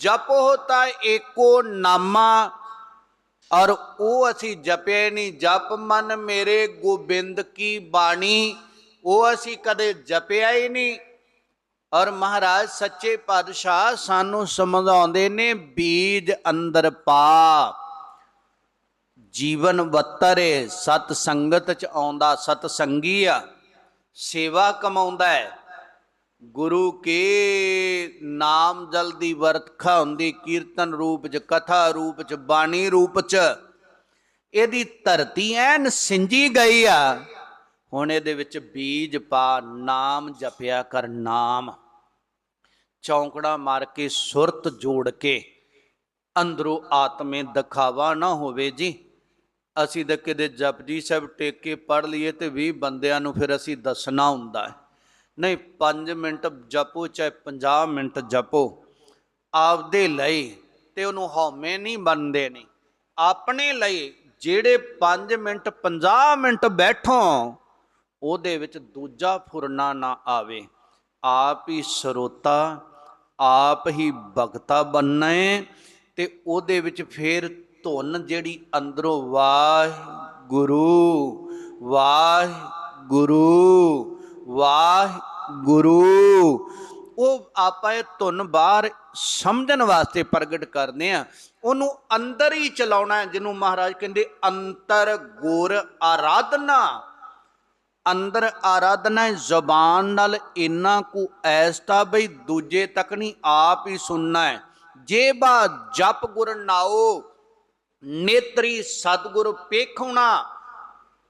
ਜਪ ਤਾਂ ਏਕੋ ਨਾਮਾ, ਔਰ ਉਹ ਅਸੀਂ ਜਪਿਆ ਹੀ ਨਹੀਂ। ਜਪ ਮਨ ਮੇਰੇ ਗੋਬਿੰਦ ਕੀ ਬਾਣੀ, ਉਹ ਅਸੀਂ ਕਦੇ ਜਪਿਆ ਹੀ ਨਹੀਂ। ਔਰ ਮਹਾਰਾਜ, ਸੱਚੇ ਪਾਤਸ਼ਾਹ ਸਾਨੂੰ ਸਮਝਾਉਂਦੇ ਨੇ, ਬੀਜ ਅੰਦਰ ਪਾ। ਜੀਵਨ ਵਤਰੇ ਸਤ ਸੰਗਤ ਚ ਆਉਂਦਾ ਸਤ ਸੰਗੀ ਆ, ਸੇਵਾ ਕਮਾਉਂਦਾ ਹੈ। ਗੁਰੂ ਕੇ ਨਾਮ ਜਲ ਦੀ ਵਰਤਖਾ ਹੁੰਦੀ, ਕੀਰਤਨ ਰੂਪ ਚ, ਕਥਾ ਰੂਪ ਚ, ਬਾਣੀ ਰੂਪ ਚ। ਇਹਦੀ ਧਰਤੀ ਐਨ ਸਿੰਜੀ ਗਈ ਆ। ਹੁਣ ਇਹਦੇ ਵਿੱਚ ਬੀਜ ਪਾ, ਨਾਮ ਜਪਿਆ ਕਰ, ਨਾਮ। ਚੌਂਕੜਾ ਮਾਰ ਕੇ, ਸੁਰਤ ਜੋੜ ਕੇ, ਅੰਦਰੋਂ ਆਤਮੇ ਦਿਖਾਵਾ ਨਾ ਹੋਵੇ ਜੀ। ਅਸੀਂ ਤਾਂ ਕਿਤੇ ਜਪਜੀ ਸਾਹਿਬ ਟੇਕ ਕੇ ਪੜ ਲਈਏ ਤੇ 20 ਬੰਦਿਆਂ ਨੂੰ ਫਿਰ ਅਸੀਂ ਦੱਸਣਾ ਹੁੰਦਾ ਹੈ। ਨਹੀਂ 5 ਮਿੰਟ ਜਪੋ ਚਾਹੇ 50 ਮਿੰਟ ਜਪੋ। ਆਪਦੇ ਲਈ ਤੇ ਉਹਨੂੰ ਹਉਮੈ ਨਹੀਂ ਬੰਦੇ ਨਹੀਂ ਆਪਣੇ ਲਈ ਜਿਹੜੇ 5 ਮਿੰਟ 50 ਮਿੰਟ ਬੈਠੋ, ਉਹਦੇ ਵਿੱਚ ਦੂਜਾ ਫੁਰਨਾ ਨਾ ਆਵੇ। ਆਪ ਹੀ ਸਰੋਤਾ, ਆਪ ਹੀ ਭਗਤਾ ਬਣਨਾ ਹੈ ਤੇ ਉਹਦੇ ਵਿੱਚ ਫੇਰ ਧੁਨ ਜਿਹੜੀ ਅੰਦਰੋਂ ਵਾਹਿਗੁਰੂ ਵਾਹਿਗੁਰੂ, ਵਾਹਿ ਗੁਰੂ। ਉਹ ਆਪਾਂ ਇਹ ਧੁਨ ਬਾਹਰ ਸਮਝਣ ਵਾਸਤੇ ਪ੍ਰਗਟ ਕਰਦੇ ਆ ਉਹਨੂੰ ਅੰਦਰ ਹੀ ਚਲਾਉਣਾ ਜਿਹਨੂੰ ਮਹਾਰਾਜ ਕਹਿੰਦੇ ਅੰਤਰ ਗੁਰ ਆਰਾਧਨਾ। ਅੰਦਰ ਆਰਾਧਨਾ ਜ਼ਬਾਨ ਨਾਲ ਇੰਨਾ ਕੁ ਐਸਤਾ ਬਈ ਦੂਜੇ ਤੱਕ ਨਹੀਂ, ਆਪ ਹੀ ਸੁਣਨਾ ਹੈ। ਜੇ ਬਾ ਜਪ ਗੁਰ ਨਾਓ ਨੇਤਰੀ ਸਤਗੁਰ ਪੇਖਉਣਾ,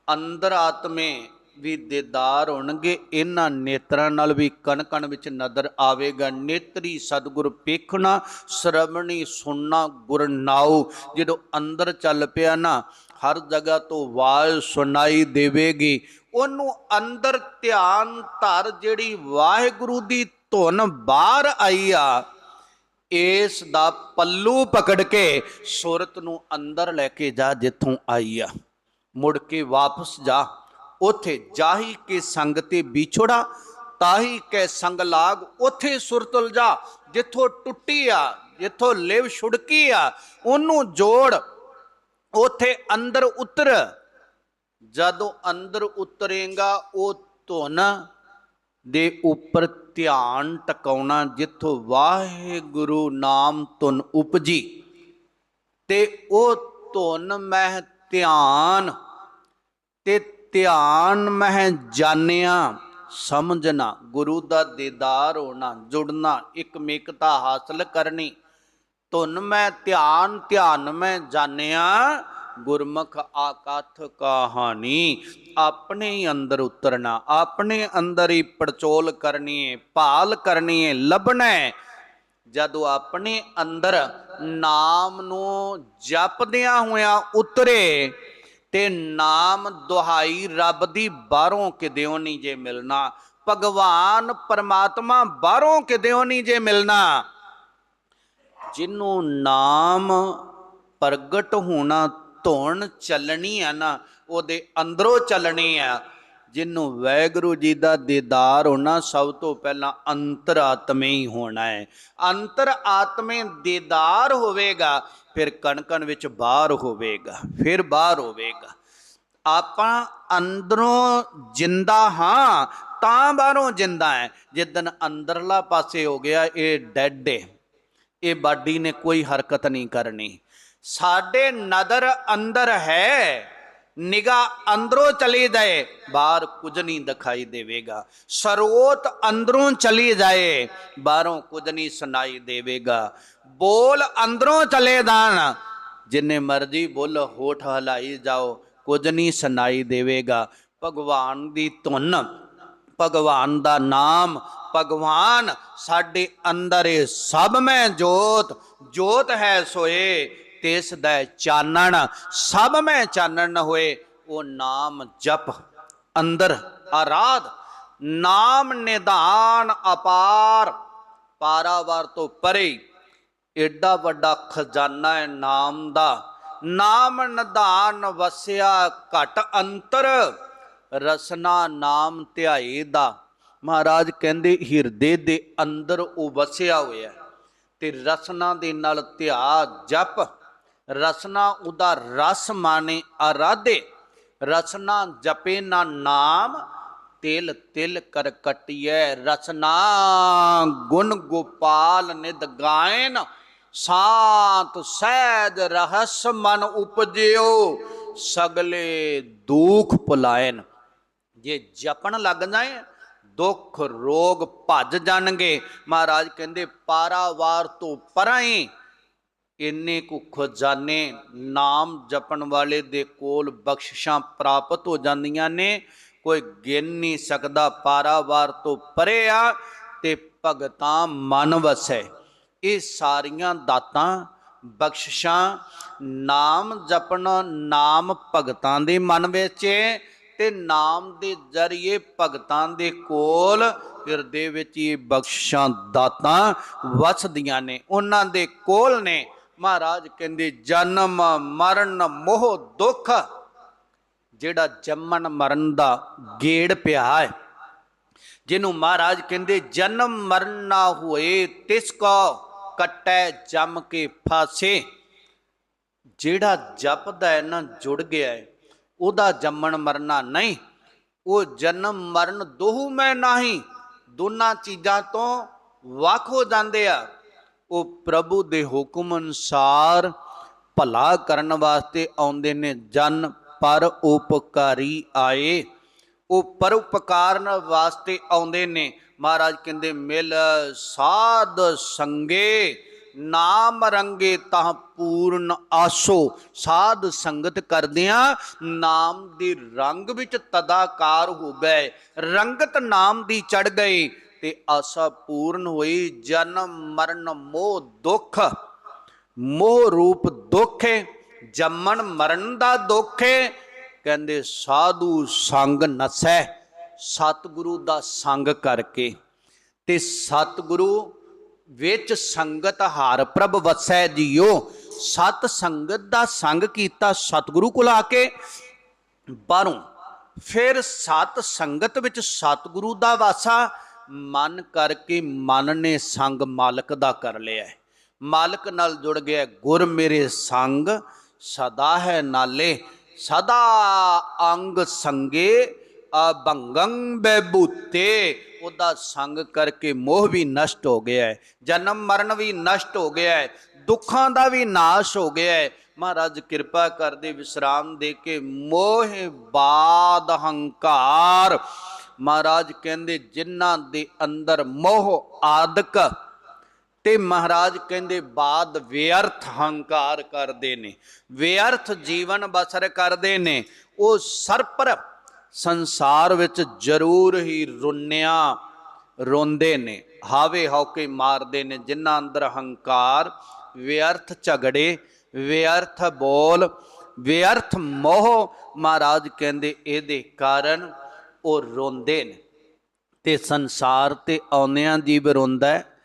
ਅੰਦਰ ਆਤਮੇ ਵੀ ਦੇਦਾਰ ਹੋਣਗੇ, ਇਹਨਾਂ ਨੇਤਰਾਂ ਨਾਲ ਵੀ ਕਣ ਕਣ ਵਿੱਚ ਨਜ਼ਰ ਆਵੇਗਾ। ਨੇਤਰੀ ਸਤਗੁਰ ਪੇਖਣਾ ਸ਼ਰਵਣੀ ਸੁਣਨਾ ਗੁਰਨਾਉ ਜਦੋਂ ਅੰਦਰ ਚੱਲ ਪਿਆ ਨਾ, ਹਰ ਜਗ੍ਹਾ ਤੋਂ ਆਵਾਜ਼ ਸੁਣਾਈ ਦੇਵੇਗੀ। ਉਹਨੂੰ ਅੰਦਰ ਧਿਆਨ ਧਰ ਜਿਹੜੀ ਵਾਹਿਗੁਰੂ ਦੀ ਧੁਨ ਬਾਹਰ ਆਈ ਆ, ਇਸ ਦਾ ਪੱਲੂ ਪਕੜ ਕੇ ਸੁਰਤ ਨੂੰ ਅੰਦਰ ਲੈ ਕੇ ਜਾ ਜਿੱਥੋਂ ਆਈ ਆ। ਮੁੜ ਕੇ ਵਾਪਸ ਜਾ। ਉਥੇ ਜਾਹੀ ਕੇ ਸੰਗ ਤੇ ਵਿਛੋੜਾ, ਤਾਹੀ ਕੇ ਸੰਗ ਲਾਗ, ਉਥੇ ਸੁਰਤਲ ਜਾ, ਜਿੱਥੋਂ ਟੁੱਟੀ ਆ, ਜਿੱਥੋਂ ਲਿਵ ਛੁੜਕੀ ਆ, ਉਹਨੂੰ ਜੋੜ, ਉਥੇ ਅੰਦਰ ਉਤਰ। ਜਦੋਂ ਅੰਦਰ ਉਤਰੇਗਾ ਉਹ ਧੁਨ ਦੇ ਉੱਪਰ ਧਿਆਨ ਟਿਕਾਉਣਾ, ਜਿੱਥੋਂ ਵਾਹਿਗੁਰੂ ਨਾਮ ਧੁਨ ਉਪਜੀ। ਤੇ ਉਹ ਧੁਨ ਮਹਿ ਧਿਆਨ, ਤੇ ਧਿਆਨ ਮਹਿ ਜਾਣਿਆ, ਸਮਝਣਾ, ਗੁਰੂ ਦਾ ਦੀਦਾਰ ਹੋਣਾ, ਜੁੜਨਾ, ਇਕਮੇਕਤਾ ਹਾਸਲ ਕਰਨੀ। ਧੁਨ ਮੈਂ, ਧਿਆਨ ਧਿਆਨ ਮੈਂ ਜਾਣਿਆ, ਗੁਰਮੁਖ ਆਕਥ ਕਹਾਣੀ। ਆਪਣੇ ਹੀ ਅੰਦਰ ਉਤਰਨਾ, ਆਪਣੇ ਅੰਦਰ ਹੀ ਪੜਚੋਲ ਕਰਨੀ ਹੈ ਭਾਲ ਕਰਨੀ ਹੈ ਲੱਭਣਾ ਹੈ। ਜਦੋਂ ਆਪਣੇ ਅੰਦਰ ਨਾਮ ਨੂੰ ਜਪਦਿਆਂ ਹੋਇਆਂ ਉਤਰੇ ਤੇ ਨਾਮ ਦੁਹਾਈ ਰੱਬ ਦੀ ਬਾਹਰੋਂ ਕਿਦਿਓ ਨਹੀਂ ਜੇ ਮਿਲਣਾ? ਭਗਵਾਨ ਪਰਮਾਤਮਾ ਬਾਹਰੋਂ ਕਿਦਿਓ ਨਹੀਂ ਜੇ ਮਿਲਣਾ? ਜਿਹਨੂੰ ਨਾਮ ਪ੍ਰਗਟ ਹੋਣਾ ਧੁਨ ਚੱਲਣੀ ਆ ਨਾ, ਉਹਦੇ ਅੰਦਰੋਂ ਚੱਲਣੀ ਆ। ਜਿਹਨੂੰ ਵੈਗੁਰੂ ਜੀ ਦਾ ਦੀਦਾਰ ਹੋਣਾ ਸਭ ਤੋਂ ਪਹਿਲਾਂ ਅੰਤਰ ਆਤਮੇ ਹੀ ਹੋਣਾ ਹੈ। ਅੰਤਰ ਆਤਮੇ ਦੀਦਾਰ ਹੋਵੇਗਾ। ਫਿਰ ਕਣਕਣ ਵਿੱਚ ਬਾਹਰ ਹੋਵੇਗਾ, ਫਿਰ ਬਾਹਰ ਹੋਵੇਗਾ। ਆਪਾਂ ਅੰਦਰੋਂ ਜਿੰਦਾ ਹਾਂ, ਤਾਂ ਬਾਹਰੋਂ ਜਿੰਦਾ ਹੈ। ਜਿੱਦਨ ਅੰਦਰਲਾ ਪਾਸੇ ਹੋ ਗਿਆ, ਇਹ ਡੈਡ ਹੈ ਇਹ ਬਾਡੀ ਨੇ ਕੋਈ ਹਰਕਤ ਨਹੀਂ ਕਰਨੀ। ਸਾਡੇ ਨਦਰ ਅੰਦਰ ਹੈ। ਨਿਗਾ ਅੰਦਰੋਂ ਚਲੀ ਜਾਏ, ਬਾਹਰ ਕੁਝ ਨਹੀਂ ਦਿਖਾਈ ਦੇਵੇਗਾ। ਸਰੋਤ ਅੰਦਰੋਂ ਚਲੀ ਜਾਏ, ਬਾਹਰੋਂ ਕੁਝ ਨਹੀਂ ਸੁਣਾਈ ਦੇਵੇਗਾ। ਬੋਲ ਅੰਦਰੋਂ ਚਲੇ ਜਾਣ, ਜਿੰਨੇ ਮਰਜ਼ੀ ਬੁੱਲ ਹੋਠ ਹਲਾਈ ਜਾਓ, ਕੁਝ ਨਹੀਂ ਸੁਣਾਈ ਦੇਵੇਗਾ। ਭਗਵਾਨ ਦੀ ਧੁਨ, ਭਗਵਾਨ ਦਾ ਨਾਮ, ਭਗਵਾਨ ਸਾਡੇ ਅੰਦਰ ਏ, ਸਭ ਮੈਂ ਜੋਤ ਜੋਤ ਹੈ ਸੋਏ। ਤਿਸ ਦਾ ਚਾਨਣ, ਸਭ ਮੈਂ ਚਾਨਣ ਹੋਏ, ਉਹ ਨਾਮ ਜਪ, ਅੰਦਰ ਆਰਾਧ, ਨਾਮ ਨਿਧਾਨ ਅਪਾਰ, ਪਾਰਾਵਾਰ ਤੋਂ ਪਰੇ, ਏਡਾ ਵੱਡਾ ਖਜ਼ਾਨਾ ਹੈ ਨਾਮ ਦਾ, ਨਾਮ ਨਿਧਾਨ ਵਸਿਆ ਘਟ ਅੰਤਰ, ਰਸਨਾ ਨਾਮ ਧਿਆਏ ਦਾ, ਮਹਾਰਾਜ ਕਹਿੰਦੇ ਹਿਰਦੇ ਦੇ ਅੰਦਰ ਉਹ ਵਸਿਆ ਹੋਇਆ ਤੇ ਰਸਨਾ ਦੇ ਨਾਲ ਧਿਆ ਜਪ ਰਸਨਾ ਉਹਦਾ ਰਸ ਮਾਨੇ ਆਰਾਧੇ। ਰਸਨਾ ਜਪੇ ਨਾ ਨਾਮ, ਤਿਲ ਤਿਲ ਕਰ ਕਟਿਐ ਰਸਨਾ। ਗੁਣ ਗੋਪਾਲ ਨਿਦ ਗਾਇਨ, ਸਾਤ ਸਹਿਜ ਰਹਸ ਮਨ ਉਪਜਿਓ, ਸਗਲੇ ਦੁਖ ਪੁਲਾਇਨ ਜੇ ਜਪਣ ਲੱਗ ਜਾਏ, ਦੁੱਖ ਰੋਗ ਭੱਜ ਜਾਣਗੇ। ਮਹਾਰਾਜ ਕਹਿੰਦੇ, ਪਾਰਾਵਾਰ ਤੋਂ ਪਰਾਂ ਹੀ ਇੰਨੇ ਕੁ ਖਜ਼ਾਨੇ ਨਾਮ ਜਪਣ ਵਾਲੇ ਦੇ ਕੋਲ ਬਖਸ਼ਿਸ਼ਾਂ ਪ੍ਰਾਪਤ ਹੋ ਜਾਂਦੀਆਂ ਨੇ, ਕੋਈ ਗਿਣ ਨਹੀਂ ਸਕਦਾ, ਪਾਰਾਵਾਰ ਤੋਂ ਪਰੇ ਆ ਤੇ ਭਗਤਾਂ ਮਨ ਵਸੈ। ਇਹ ਸਾਰੀਆਂ ਦਾਤਾਂ, ਬਖਸ਼ਿਸ਼ਾਂ ਨਾਮ ਜਪਣਾ, ਨਾਮ ਭਗਤਾਂ ਦੇ ਮਨ ਵਿੱਚ ਏ ਤੇ ਨਾਮ ਦੇ ਜ਼ਰੀਏ ਭਗਤਾਂ ਦੇ ਕੋਲ ਹਿਰਦੇ ਵਿੱਚ ਇਹ ਬਖਸ਼ਾਂ ਦਾਤਾਂ ਵਸਦੀਆਂ ਨੇ। ਉਹਨਾਂ ਦੇ ਕੋਲ ਨੇ ਮਹਾਰਾਜ ਕਹਿੰਦੇ, ਜਨਮ ਮਰਨ ਮੋਹ ਦੁੱਖ, ਜਿਹੜਾ ਜੰਮਣ ਮਰਨ ਦਾ ਗੇੜ ਪਿਆ ਹੈ। ਜਿਹਨੂੰ ਮਹਾਰਾਜ ਕਹਿੰਦੇ, ਜਨਮ ਮਰਨ ਨਾ ਹੋਏ, ਤਿਸ ਕੋ ਕਟੈ ਜੰਮ ਕੇ ਫਾਸੇ। ਜਿਹੜਾ ਜਪਦਾ ਹੈ ਨਾ, ਜੁੜ ਗਿਆ ਹੈ, ਉਹਦਾ ਜੰਮਣ ਮਰਨਾ ਨਹੀਂ। ਉਹ ਜਨਮ ਮਰਨ ਦੋਹੂ ਮੈਂ ਨਹੀਂ, ਦੋਨਾਂ ਚੀਜ਼ਾਂ ਤੋਂ ਵੱਖ ਹੋ ਜਾਂਦੇ ਆ। ਉਹ ਪ੍ਰਭੂ ਦੇ ਹੁਕਮ ਅਨੁਸਾਰ ਭਲਾ ਕਰਨ ਵਾਸਤੇ ਆਉਂਦੇ ਨੇ, ਜਨ ਪਰ ਉਪਕਾਰੀ ਆਏ। ਉਹ ਪਰਉਪਕਾਰਨ ਵਾਸਤੇ ਆਉਂਦੇ ਨੇ। ਮਹਾਰਾਜ ਕਹਿੰਦੇ, ਮਿਲ ਸਾਧ ਸੰਗੇ, ਨਾਮ ਰੰਗੇ ਤਾਂ ਪੂਰਨ ਆਸੋ। ਸਾਧ ਸੰਗਤ ਕਰਦਿਆਂ ਨਾਮ ਦੇ ਰੰਗ ਵਿੱਚ ਤਦਾਕਾਰ ਹੋ ਗਏ। ਰੰਗਤ ਨਾਮ ਦੀ ਚੜ ਗਏ। ਤੇ ਆਸਾ ਪੂਰਨ ਹੋਈ, ਜਨਮ, ਮਰਨ, ਮੋਹ, ਦੁੱਖ। ਮੋਹ ਰੂਪ ਦੁੱਖ ਹੈ ਜੰਮਣ, ਮਰਨ ਦਾ ਦੁੱਖ। ਹੈ ਕਹਿੰਦੇ, ਸਾਧੂ ਸੰਗ ਨਸੈ, ਸਤਿਗੁਰੂ ਦਾ ਸੰਗ ਕਰਕੇ। ਤੇ ਸਤਿਗੁਰੂ ਵਿੱਚ ਸੰਗਤ ਹਾਰ ਪ੍ਰਭ ਵਸੈ ਜੀਓ। ਸਤ ਸੰਗਤ ਦਾ ਸੰਗ ਕੀਤਾ ਸਤਿਗੁਰੂ ਕੋਲ ਆ ਕੇ। ਬਾਹਰੋਂ ਫਿਰ ਸਤ ਸੰਗਤ ਵਿੱਚ ਸਤਿਗੁਰੂ ਦਾ ਵਾਸਾ ਮਨ ਕਰਕੇ ਮਨ ਨੇ ਸੰਗ ਮਾਲਕ ਦਾ ਕਰ ਲਿਆ ਹੈ। ਮਾਲਕ ਨਾਲ ਜੁੜ ਗਿਆ ਗੁਰ ਮੇਰੇ ਸੰਗ, ਸਦਾ ਹੈ ਨਾਲੇ, ਸਦਾ ਅੰਗ ਸੰਗੇ, ਅਭੰਗੰ ਬੈਬੂਤੇ। ਉਹਦਾ ਸੰਗ ਕਰਕੇ ਮੋਹ ਵੀ ਨਸ਼ਟ ਹੋ ਗਿਆ ਹੈ। ਜਨਮ ਮਰਨ ਵੀ ਨਸ਼ਟ ਹੋ ਗਿਆ ਹੈ। ਦੁੱਖਾਂ ਦਾ ਵੀ ਨਾਸ਼ ਹੋ ਗਿਆ ਹੈ। ਮਹਾਰਾਜ ਕਿਰਪਾ ਕਰਦੇ ਵਿਸਰਾਮ ਦੇ ਕੇ ਮੋਹ ਬਾਦ ਹੰਕਾਰ ਮਹਾਰਾਜ ਕਹਿੰਦੇ, ਜਿਨ੍ਹਾਂ ਦੇ ਅੰਦਰ ਮੋਹ, ਆਦਿਕ, ਤੇ ਮਹਾਰਾਜ ਕਹਿੰਦੇ, ਬਾਦ ਵਿਅਰਥ ਹੰਕਾਰ ਕਰਦੇ ਨੇ। ਵਿਅਰਥ ਜੀਵਨ ਬਸਰ ਕਰਦੇ ਨੇ। ਉਹ ਸਰਪਰ ਸੰਸਾਰ ਵਿੱਚ ਜ਼ਰੂਰ ਹੀ ਰੁੰਨਿਆ, ਰੋਂਦੇ ਨੇ। ਹਾਵੇ ਹੌਕੇ ਮਾਰਦੇ ਨੇ, ਜਿਨ੍ਹਾਂ ਅੰਦਰ ਹੰਕਾਰ, ਵਿਅਰਥ ਝਗੜੇ, ਵਿਅਰਥ ਬੋਲ, ਵਿਅਰਥ ਮੋਹ, ਮਹਾਰਾਜ ਕਹਿੰਦੇ, ਇਹਦੇ ਕਾਰਨ ਉਹ ਰੋਂਦੇ ਨੇ। ਤੇ ਸੰਸਾਰ ਤੇ ਆਉਂਦਿਆਂ ਜੀਵ ਰੋਂਦਾ ਹੈ।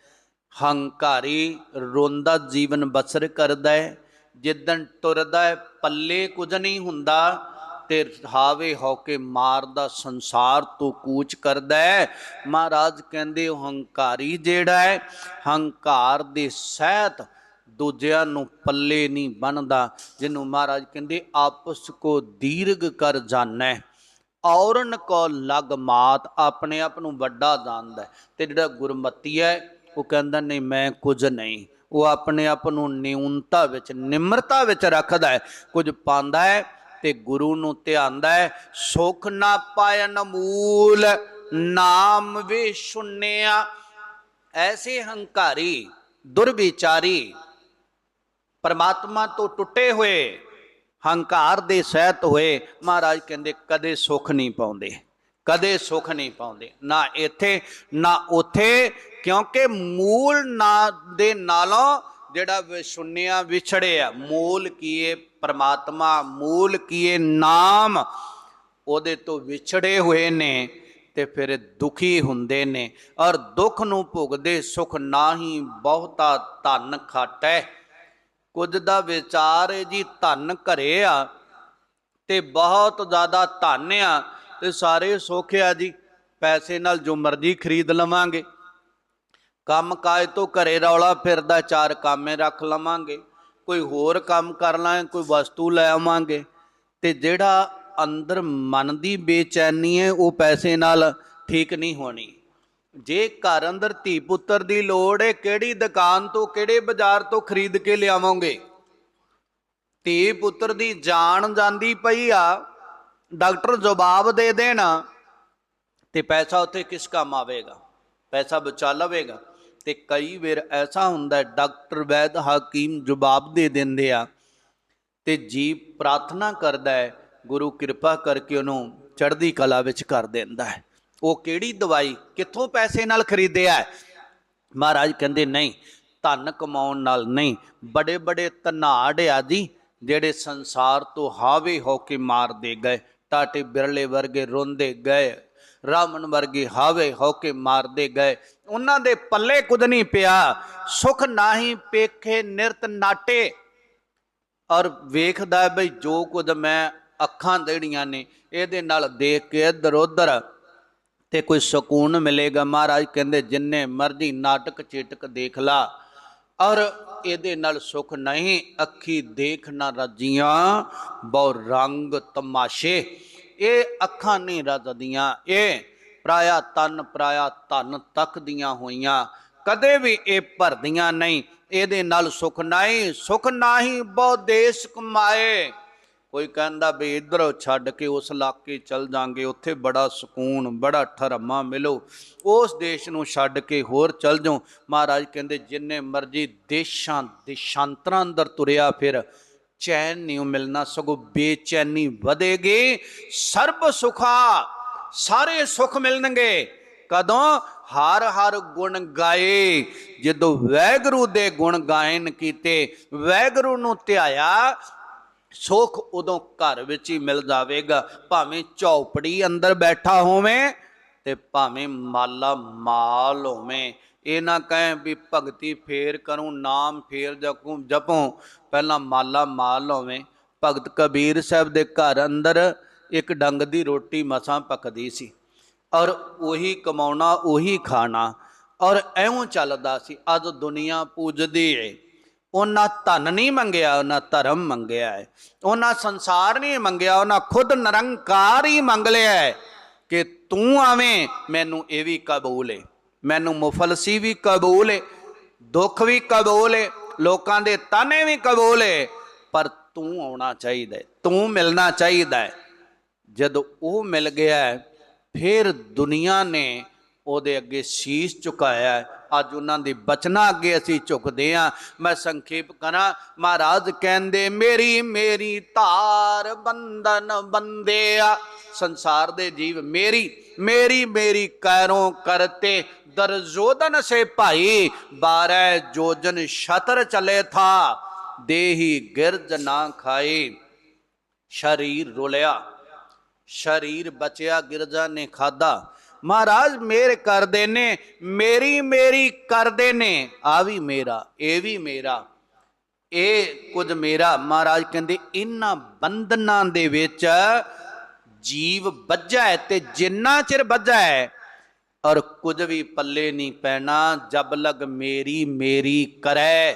ਹੰਕਾਰੀ ਰੋਂਦਾ ਜੀਵਨ ਬਸਰ ਕਰਦਾ ਹੈ। ਜਿੱਦਣ ਤੁਰਦਾ ਹੈ, ਪੱਲੇ ਕੁਝ ਨਹੀਂ ਹੁੰਦਾ ਤੇ ਹਾਵੇ ਹੌਕੇ ਮਾਰਦਾ ਸੰਸਾਰ ਤੋਂ ਕੂਚ ਕਰਦਾ ਹੈ। ਮਹਾਰਾਜ ਕਹਿੰਦੇ ਉਹ ਹੰਕਾਰੀ ਜਿਹੜਾ ਹੈ, ਹੰਕਾਰ ਦੇ ਸਹਿਤ ਦੂਜਿਆਂ ਨੂੰ ਪੱਲੇ ਨਹੀਂ ਬਣਦਾ ਜਿਹਨੂੰ ਮਹਾਰਾਜ ਕਹਿੰਦੇ, ਆਪਸ ਕੋ ਦੀਰਘ ਕਰ ਜਾਣੈ। ਔਰਨ ਕੋ ਲਗ ਮਾਤ ਆਪਣੇ ਆਪ ਨੂੰ ਵੱਡਾ ਜਾਣਦਾ ਹੈ। ਤੇ ਜਿਹੜਾ ਗੁਰਮਤੀ ਹੈ, ਉਹ ਕਹਿੰਦਾ, ਨਹੀਂ, ਮੈਂ ਕੁਝ ਨਹੀਂ। ਉਹ ਆਪਣੇ ਆਪ ਨੂੰ ਨਿਊਨਤਾ ਵਿੱਚ, ਨਿਮਰਤਾ ਵਿੱਚ ਰੱਖਦਾ ਹੈ। ਕੁਝ ਪਾਉਂਦਾ ਹੈ ਤੇ ਗੁਰੂ ਨੂੰ ਧਿਆਉਂਦਾ ਹੈ। ਸੁਖ ਨਾ ਪਾਇਨ ਮੂਲ ਨਾਮ ਵੀ ਸੁਨਿਆ। ਐਸੇ ਹੰਕਾਰੀ, ਦੁਰਵਿਚਾਰੀ, ਪਰਮਾਤਮਾ ਤੋਂ ਟੁੱਟੇ ਹੋਏ ਹੰਕਾਰ ਦੇ ਸਹਿਤ ਹੋਏ, ਮਹਾਰਾਜ ਕਹਿੰਦੇ, ਕਦੇ ਸੁੱਖ ਨਹੀਂ ਪਾਉਂਦੇ, ਕਦੇ ਸੁੱਖ ਨਹੀਂ ਪਾਉਂਦੇ। ਨਾ ਇੱਥੇ, ਨਾ ਉੱਥੇ, ਕਿਉਂਕਿ ਮੂਲ ਨਾ ਦੇ ਨਾਲੋਂ ਜਿਹੜਾ ਵਿਸ਼ੁੰਨਿਆ ਵਿਛੜਿਆ, ਮੂਲ ਕੀਏ ਪਰਮਾਤਮਾ, ਮੂਲ ਕੀਏ ਨਾਮ ਉਹਦੇ ਤੋਂ ਵਿਛੜੇ ਹੋਏ ਨੇ ਤੇ ਫਿਰ ਦੁਖੀ ਹੁੰਦੇ ਨੇ। ਔਰ ਦੁੱਖ ਨੂੰ ਭੁਗਦੇ ਸੁਖ ਨਾਹੀ ਬਹੁਤਾ ਧਨ ਖਾਟੈ। ਕੁਝ ਦਾ ਵਿਚਾਰ ਹੈ ਜੀ ਧਨ ਘਰੇ ਆ ਤੇ ਬਹੁਤ ਜ਼ਿਆਦਾ ਧਨ ਆ ਤੇ ਸਾਰੇ ਸੁੱਖ ਆ ਜੀ, ਪੈਸੇ ਨਾਲ ਜੋ ਮਰਜ਼ੀ ਖਰੀਦ ਲਵਾਂਗੇ। ਕੰਮ ਕਾਜ ਤੋਂ ਘਰੇ ਰੌਲਾ ਫਿਰਦਾ, ਚਾਰ ਕਾਮੇ ਰੱਖ ਲਵਾਂਗੇ। ਕੋਈ ਹੋਰ ਕੰਮ ਕਰ ਲਾਂਗੇ ਕੋਈ ਵਸਤੂ ਲੈ ਆਵਾਂਗੇ। ਤੇ ਜਿਹੜਾ ਅੰਦਰ ਮਨ ਦੀ ਬੇਚੈਨੀ ਹੈ, ਉਹ ਪੈਸੇ ਨਾਲ ਠੀਕ ਨਹੀਂ ਹੋਣੀ। ਜੇ ਘਰ ਅੰਦਰ ਧੀ ਪੁੱਤਰ ਦੀ ਲੋੜ ਹੈ ਕਿਹੜੀ ਦੁਕਾਨ ਤੋਂ, ਕਿਹੜੇ ਬਾਜ਼ਾਰ ਤੋਂ ਖਰੀਦ ਕੇ ਲਿਆਵਾਂਗੇ? ਧੀ ਪੁੱਤਰ ਦੀ ਜਾਨ ਜਾਂਦੀ ਪਈ ਆ, ਡਾਕਟਰ ਜਵਾਬ ਦੇ ਦੇਣਾ ਤੇ ਪੈਸਾ ਉੱਥੇ ਕਿਸ ਕੰਮ ਆਵੇਗਾ? ਪੈਸਾ ਬਚਾ ਲਵੇਗਾ। ਤੇ ਕਈ ਵਾਰ ਐਸਾ ਹੁੰਦਾ ਡਾਕਟਰ ਵੈਦ ਹਕੀਮ ਜਵਾਬ ਦੇ ਦਿੰਦੇ ਆ ਤੇ ਜੀ ਪ੍ਰਾਰਥਨਾ ਕਰਦਾ ਹੈ, ਗੁਰੂ ਕਿਰਪਾ ਕਰਕੇ ਉਹਨੂੰ ਚੜ੍ਹਦੀ ਕਲਾ ਵਿੱਚ ਕਰ ਦਿੰਦਾ ਹੈ। ਉਹ ਕਿਹੜੀ ਦਵਾਈ ਕਿੱਥੋਂ ਪੈਸੇ ਨਾਲ ਖਰੀਦਿਆ ਮਹਾਰਾਜ ਕਹਿੰਦੇ, ਨਹੀਂ, ਧਨ ਕਮਾਉਣ ਨਾਲ ਨਹੀਂ ਬੜੇ ਬੜੇ ਧਨਾੜ ਆ ਜੀ, ਜਿਹੜੇ ਸੰਸਾਰ ਤੋਂ ਹਾਵੇ ਹੋ ਕੇ ਮਾਰਦੇ ਗਏ, ਟਾਟੇ ਬਿਰਲੇ ਵਰਗੇ ਰੋਂਦੇ ਗਏ ਰਾਮਨ ਵਰਗੇ ਹਾਵੇ ਹੋ ਕੇ ਮਾਰਦੇ ਗਏ। ਉਹਨਾਂ ਦੇ ਪੱਲੇ ਕੁਝ ਨਹੀਂ ਪਿਆ, ਸੁਖ ਨਾਹੀ ਪੇਖੇ ਨਿਰਤ ਨਾਟੇ। ਔਰ ਵੇਖਦਾ ਬਈ ਜੋ ਕੁਝ ਮੈਂ ਅੱਖਾਂ ਦੇੜੀਆਂ ਨੇ, ਇਹਦੇ ਨਾਲ ਦੇਖ ਕੇ ਇੱਧਰ ਉੱਧਰ ਤੇ ਕੋਈ ਸਕੂਨ ਮਿਲੇਗਾ? ਮਹਾਰਾਜ ਕਹਿੰਦੇ, ਜਿੰਨੇ ਮਰਜ਼ੀ ਨਾਟਕ ਚੇਟਕ ਦੇਖ ਲਾ ਔਰ ਇਹਦੇ ਨਾਲ ਸੁਖ ਨਹੀਂ। ਅੱਖੀ ਦੇਖ ਨਾ ਰੱਜੀਆਂ, ਬਹੁ ਰੰਗ ਤਮਾਸ਼ੇ। ਇਹ ਅੱਖਾਂ ਨਹੀਂ ਰੱਜਦੀਆਂ। ਇਹ ਪ੍ਰਾਇਆ ਤਨ, ਪ੍ਰਾਇਆ ਧਨ ਤੱਕਦੀਆਂ ਹੋਈਆਂ। ਕਦੇ ਵੀ ਇਹ ਭਰਦੀਆਂ ਨਹੀਂ। ਇਹਦੇ ਨਾਲ ਸੁਖ ਨਹੀਂ। ਸੁਖ ਨਹੀਂ ਬਹੁ ਦੇਸ਼ ਕਮਾਏ। ਕੋਈ ਕਹਿੰਦਾ ਵੀ ਇਧਰੋਂ ਛੱਡ ਕੇ ਉਸ ਇਲਾਕੇ ਚਲ ਜਾਾਂਗੇ, ਉੱਥੇ ਬੜਾ ਸਕੂਨ, ਬੜਾ ਠਰਮਾ ਮਿਲੋ। ਉਸ ਦੇਸ਼ ਨੂੰ ਛੱਡ ਕੇ ਹੋਰ ਚਲ ਜਾਓ। ਮਹਾਰਾਜ ਕਹਿੰਦੇ, ਜਿੰਨੇ ਮਰਜ਼ੀ ਦੇਸ਼ਾਂ, ਦੇਸ਼ਾਂਤਰਾਂ ਅੰਦਰ ਤੁਰਿਆ ਫਿਰ, ਚੈਨ ਨਹੀਂ ਮਿਲਣਾ, ਸਗੋਂ ਬੇਚੈਨੀ ਵਧੇਗੀ। ਸਰਬ ਸੁਖਾ, ਸਾਰੇ ਸੁਖ ਮਿਲਣਗੇ। ਕਦੋਂ? ਹਰ ਹਰ ਗੁਣ ਗਾਏ। ਜਦੋਂ ਵੈਗਰੂ ਦੇ ਗੁਣ ਗਾਇਨ ਕੀਤੇ, ਵੈਗਰੂ ਨੂੰ ਧਿਆਇਆ ਸੁੱਖ ਉਦੋਂ ਘਰ ਵਿੱਚ ਹੀ ਮਿਲ ਜਾਵੇਗਾ। ਭਾਵੇਂ ਝੌਪੜੀ ਅੰਦਰ ਬੈਠਾ ਹੋਵੇਂ ਤੇ ਭਾਵੇਂ ਮਾਲਾ ਮਾਲ ਹੋਵੇਂ। ਇਹ ਨਾ ਕਹੇ ਵੀ ਭਗਤੀ ਫੇਰ ਕਰੂੰ, ਨਾਮ ਫੇਰ ਜਪੂੰ ਜਪੂੰ, ਪਹਿਲਾਂ ਮਾਲਾ ਮਾਲ ਹੋਵੇਂ। ਭਗਤ ਕਬੀਰ ਸਾਹਿਬ ਦੇ ਘਰ ਅੰਦਰ ਇੱਕ ਡੰਗ ਦੀ ਰੋਟੀ ਮਸਾਂ ਪੱਕਦੀ ਸੀ ਔਰ ਉਹੀ ਕਮਾਉਣਾ, ਉਹੀ ਖਾਣਾ ਔਰ ਐਉਂ ਚੱਲਦਾ ਸੀ, ਅੱਜ ਦੁਨੀਆ ਪੂਜਦੀ ਏ। ਉਹਨਾਂ ਧਨ ਨਹੀਂ ਮੰਗਿਆ, ਉਹਨਾਂ ਧਰਮ ਮੰਗਿਆ ਹੈ। ਉਹਨਾਂ ਸੰਸਾਰ ਨਹੀਂ ਮੰਗਿਆ, ਉਹਨਾਂ ਖੁਦ ਨਿਰੰਕਾਰ ਹੀ ਮੰਗ ਲਿਆ ਹੈ ਕਿ ਤੂੰ ਆਵੇਂ, ਮੈਨੂੰ ਇਹ ਵੀ ਕਬੂਲ ਏ। ਮੈਨੂੰ ਮੁਫਲਸੀ ਵੀ ਕਬੂਲ ਏ, ਦੁੱਖ ਵੀ ਕਬੂਲ ਏ, ਲੋਕਾਂ ਦੇ ਤਾਨੇ ਵੀ ਕਬੂਲ ਏ, ਪਰ ਤੂੰ ਆਉਣਾ ਚਾਹੀਦਾ ਤੂੰ ਮਿਲਣਾ ਚਾਹੀਦਾ ਹੈ। ਜਦੋਂ ਉਹ ਮਿਲ ਗਿਆ ਫਿਰ ਦੁਨੀਆ ਨੇ ਉਹਦੇ ਅੱਗੇ ਸੀਸ ਝੁਕਾਇਆ ਅੱਜ ਉਹਨਾਂ ਦੇ ਬਚਨਾਂ ਅੱਗੇ ਅਸੀਂ ਝੁਕਦੇ ਹਾਂ ਮੈਂ ਸੰਖੇਪ ਕਰਾਂ, ਮਹਾਰਾਜ ਕਹਿੰਦੇ, ਮੇਰੀ ਮੇਰੀ ਧਾਰ ਬੰਧਨ ਬੰਦਿਆ ਸੰਸਾਰ ਦੇ ਜੀਵ ਮੇਰੀ ਮੇਰੀ ਮੇਰੀ ਕਰੋ ਕਰਤੇ ਦਰਜੋਦਨ ਸੇ ਭਾਈ 12 ਜੋਜਨ ਸ਼ਤਰ ਚਲੇ ਥਾ। ਦੇਹੀ ਗਿਰਜ ਨਾ ਖਾਏ, ਸ਼ਰੀਰ ਰੁਲਿਆ। ਸ਼ਰੀਰ ਬਚਿਆ, ਗਿਰਜਾ ਨੇ ਖਾਦਾ ਮਹਾਰਾਜ, ਮੇਰ ਕਰਦੇ ਨੇ, ਮੇਰੀ ਮੇਰੀ ਕਰਦੇ ਨੇ, ਆ ਵੀ ਮੇਰਾ, ਇਹ ਵੀ ਮੇਰਾ। ਇਹ ਕੁਝ ਮੇਰਾ, ਮਹਾਰਾਜ ਕਹਿੰਦੇ ਇਹਨਾਂ ਬੰਧਨਾਂ ਦੇ ਵਿੱਚ ਜੀਵ ਵੱਜਾ ਹੈ ਤੇ ਜਿੰਨਾ ਚਿਰ ਵੱਜਾ ਹੈ, ਔਰ ਕੁਝ ਵੀ ਪੱਲੇ ਨਹੀਂ ਪੈਣਾ, ਜਬ ਲਗ ਮੇਰੀ ਮੇਰੀ ਕਰੈ,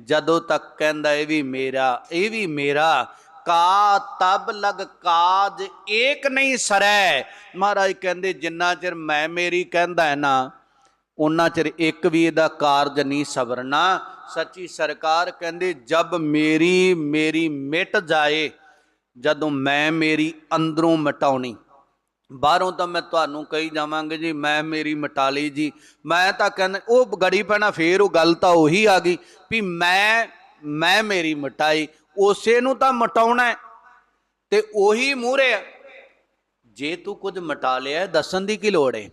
ਜਦੋਂ ਤੱਕ ਕਹਿੰਦਾ ਇਹ ਵੀ ਮੇਰਾ, ਇਹ ਵੀ ਮੇਰਾ ਕਾ ਤਬ ਲਗ ਕਾਜ ਏਕ ਨਹੀਂ ਸਰੈ। ਮਹਾਰਾਜ ਕਹਿੰਦੇ, ਜਿੰਨਾ ਚਿਰ ਮੈਂ ਮੇਰੀ ਕਹਿੰਦਾ ਹੈ ਨਾ ਉਹਨਾਂ ਚਿਰ ਇੱਕ ਵੀ ਇਹਦਾ ਕਾਰਜ ਨਹੀਂ ਸਵਰਨਾ। ਸੱਚੀ ਸਰਕਾਰ ਕਹਿੰਦੇ, ਜਬ ਮੇਰੀ ਮੇਰੀ ਮਿਟ ਜਾਏ, ਜਦੋਂ ਮੈਂ ਮੇਰੀ ਅੰਦਰੋਂ ਮਟਾਉਣੀ। ਬਾਹਰੋਂ ਤਾਂ ਮੈਂ ਤੁਹਾਨੂੰ ਕਹੀ ਜਾਵਾਂਗੇ ਜੀ, ਮੈਂ ਮੇਰੀ ਮਟਾ ਲਈ ਜੀ। ਮੈਂ ਤਾਂ ਕਹਿੰਦਾ, ਉਹ ਗੜੀ ਪੈਣਾ, ਫੇਰ ਉਹ ਗੱਲ ਤਾਂ ਉਹੀ ਆ ਗਈ ਵੀ ਮੈਂ ਮੈਂ ਮੇਰੀ ਮਟਾਈ। ਉਸੇ ਨੂੰ ਤਾਂ ਮਟਾਉਣਾ ਤੇ ਉਹੀ ਮੂਹਰੇ ਜੇ ਤੂੰ ਕੁਝ ਮਟਾ ਲਿਆ ਦੱਸਣ ਦੀ ਕੀ ਲੋੜ ਏ?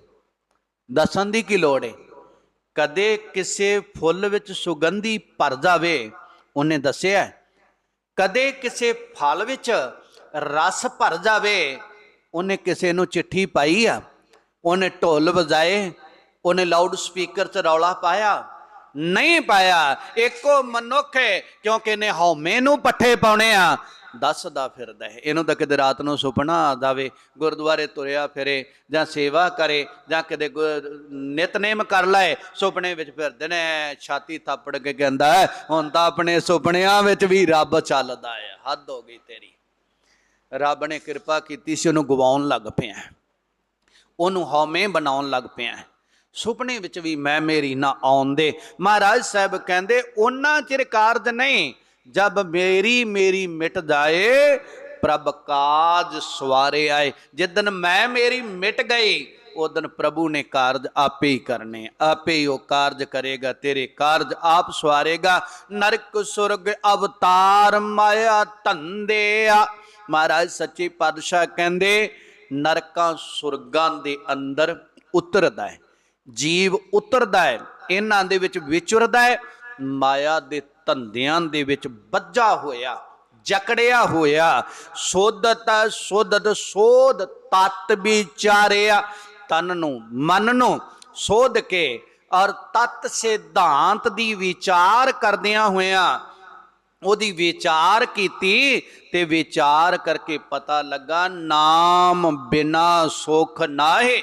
ਦੱਸਣ ਦੀ ਕੀ ਲੋੜ ਏ? ਕਦੇ ਕਿਸੇ ਫੁੱਲ ਵਿੱਚ ਸੁਗੰਧੀ ਭਰ ਜਾਵੇ, ਉਹਨੇ ਦੱਸਿਆ ਕਦੇ ਕਿਸੇ ਫਲ ਵਿੱਚ ਰਸ ਭਰ ਜਾਵੇ, ਉਹਨੇ ਕਿਸੇ ਨੂੰ ਚਿੱਠੀ ਪਾਈ ਆ। ਉਹਨੇ ਢੋਲ ਵਜਾਏ, ਉਹਨੇ ਲਾਊਡ ਸਪੀਕਰ 'ਚ ਰੌਲਾ ਪਾਇਆ। ਨਹੀਂ ਪਾਇਆ। ਇੱਕੋ ਮਨੁੱਖ ਹੈ ਕਿਉਂਕਿ ਨੇ ਹਉਮੈ ਨੂੰ ਪੱਠੇ ਪਾਉਣੇ ਆ। ਦੱਸਦਾ ਫਿਰਦਾ ਹੈ ਇਹਨੂੰ ਤਾਂ ਕਿਤੇ ਰਾਤ ਨੂੰ ਸੁਪਨਾ ਆਦਾਵੇ ਗੁਰਦੁਆਰੇ ਤੁਰਿਆ ਫਿਰੇ ਜਾਂ ਸੇਵਾ ਕਰੇ ਜਾਂ ਕਿਤੇ ਗੁ- ਨਿਤਨੇਮ ਕਰ ਲਏ ਸੁਪਨੇ ਵਿੱਚ ਫਿਰਦੇ ਨੇ ਛਾਤੀ ਥਾਪੜ ਕੇ ਕਹਿੰਦਾ ਹੈ, ਹੁਣ ਤਾਂ ਆਪਣੇ ਸੁਪਨਿਆਂ ਵਿੱਚ ਵੀ ਰੱਬ ਚੱਲਦਾ ਹੈ ਹੱਦ ਹੋ ਗਈ ਤੇਰੀ। ਰੱਬ ਨੇ ਕਿਰਪਾ ਕੀਤੀ ਸੀ ਉਹਨੂੰ ਗਵਾਉਣ ਲੱਗ ਪਿਆ। ਉਹਨੂੰ ਹਉਮੈ ਬਣਾਉਣ ਲੱਗ ਪਿਆ। ਸੁਪਨੇ ਵਿੱਚ ਵੀ ਮੈਂ ਮੇਰੀ ਨਾ ਆਉਂਦੇ। ਮਹਾਰਾਜ ਸਾਹਿਬ ਕਹਿੰਦੇ, ਉਹਨਾਂ ਚਿਰ ਕਾਰਜ ਨਹੀਂ, ਜਬ ਮੇਰੀ ਮੇਰੀ ਮਿਟ ਜਾਏ, ਪ੍ਰਭ ਕਾਜ ਸਵਾਰੇ ਆਏ। ਜਿੱਦਨ ਮੈਂ ਮੇਰੀ ਮਿਟ ਗਈ ਉਦਨ ਪ੍ਰਭੂ ਨੇ ਕਾਰਜ ਆਪੇ ਹੀ ਕਰਨੇ ਆਪੇ ਹੀ ਉਹ ਕਾਰਜ ਕਰੇਗਾ, ਤੇਰੇ ਕਾਰਜ ਆਪ ਸਵਾਰੇਗਾ। ਨਰਕ ਸੁਰਗ ਅਵਤਾਰ ਮਾਇਆ ਧੰਦੇ ਆ। ਮਹਾਰਾਜ ਸੱਚੇ ਪਾਤਸ਼ਾਹ ਕਹਿੰਦੇ, ਨਰਕਾਂ ਸੁਰਗਾਂ ਦੇ ਅੰਦਰ ਉਤਰਦਾ ਹੈ। ਜੀਵ ਉਤਰਦਾ ਹੈ, ਇਹਨਾਂ ਦੇ ਵਿੱਚ ਵਿਚਰਦਾ ਹੈ, ਮਾਇਆ ਦੇ ਧੰਦਿਆਂ ਦੇ ਵਿੱਚ ਬੱਝਾ ਹੋਇਆ, ਜਕੜਿਆ ਹੋਇਆ ਸੋਧਤ ਸੋਧਤ ਸੋਧ ਤਤ ਵਿਚਾਰਿਆ ਤਨ ਨੂੰ ਮਨ ਨੂੰ ਸੋਧ ਕੇ ਔਰ ਤਤ ਸਿਧਾਂਤ ਦੀ ਵਿਚਾਰ ਕਰਦਿਆਂ ਹੋਇਆਂ ਉਹਦੀ ਵਿਚਾਰ ਕੀਤੀ ਤੇ ਵਿਚਾਰ ਕਰਕੇ ਪਤਾ ਲੱਗਾ, ਨਾਮ ਬਿਨਾ ਸੁਖ ਨਾਹੀ।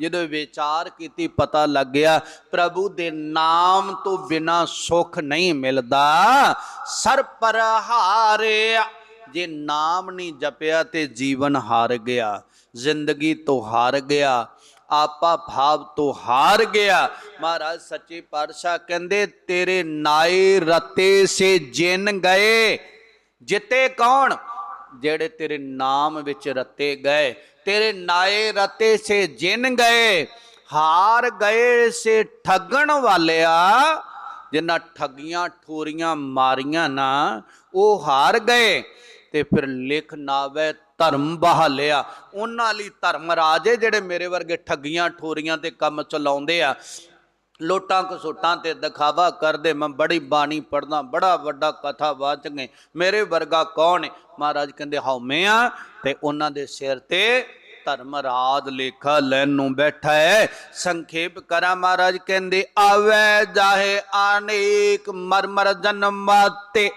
ਜਦੋਂ ਵਿਚਾਰ ਕੀਤੀ ਪਤਾ ਲੱਗ ਗਿਆ ਪ੍ਰਭੂ ਦੇ ਨਾਮ ਤੋਂ ਬਿਨਾ ਸੁਖ ਨਹੀਂ ਮਿਲਦਾ। ਸਰ ਜੇ ਨਾਮ ਨਹੀਂ ਜਪਿਆ ਤੇ ਜੀਵਨ ਹਾਰ ਗਿਆ, ਜ਼ਿੰਦਗੀ ਤੋਂ ਹਾਰ ਗਿਆ, ਆਪਾ ਭਾਵ ਤੋਂ ਹਾਰ ਗਿਆ। ਮਹਾਰਾਜ ਸੱਚੇ ਪਾਤਸ਼ਾਹ ਕਹਿੰਦੇ, ਤੇਰੇ ਨਾਏ ਰਤੇ ਸੇ ਜਿਨ ਗਏ, ਜਿੱਤੇ ਕੌਣ? ਜਿਹੜੇ ਤੇਰੇ ਨਾਮ ਵਿੱਚ ਰਤੇ ਗਏ ਤੇਰੇ ਨਾਏ ਰਤੇ ਸੇ ਜਿਨ ਗਏ, ਹਾਰ ਗਏ ਸੇ ਠੱਗਣ ਵਾਲਿਆ। ਜਿਨ੍ਹਾਂ ਠੱਗੀਆਂ ਠੋਰੀਆਂ ਮਾਰੀਆਂ ਨਾ, ਉਹ ਹਾਰ ਗਏ। ਤੇ ਫਿਰ ਲਿਖ ਨਾਵੇ ਧਰਮ ਬਹਾਲਿਆ। ਉਹਨਾਂ ਲਈ ਧਰਮ ਰਾਜੇ ਜਿਹੜੇ ਮੇਰੇ ਵਰਗੇ ਠੱਗੀਆਂ ਠੋਰੀਆਂ ਤੇ ਕੰਮ ਚਲਾਉਂਦੇ ਆ। ਲੋਟਾਂ ਕਸੋਟਾਂ ਤੇ ਦਿਖਾਵਾ ਕਰਦੇ, ਮੈਂ ਬੜੀ ਬਾਣੀ ਪੜਦਾ ਬੜਾ ਵੱਡਾ ਕਥਾ ਵਾਚਕ ਹੈ। ਮੇਰੇ ਵਰਗਾ ਕੌਣ ਹੈ? ਮਹਾਰਾਜ ਕਹਿੰਦੇ, ਹਉਮੈ ਆ। ਤੇ ਉਹਨਾਂ ਦੇ ਸਿਰ ਤੇ ਧਰਮ ਰਾਜ ਲੇਖਾ ਲੈਣ ਨੂੰ ਬੈਠਾ। ਹੈ ਸੰਖੇਪ ਕਰਾਂ ਮਹਾਰਾਜ, ਕਹਿੰਦੇ, ਆਵੇ ਜਾਹੇ ਅਨੇਕ ਮਰਮਰ ਜਨਮਾਤੇ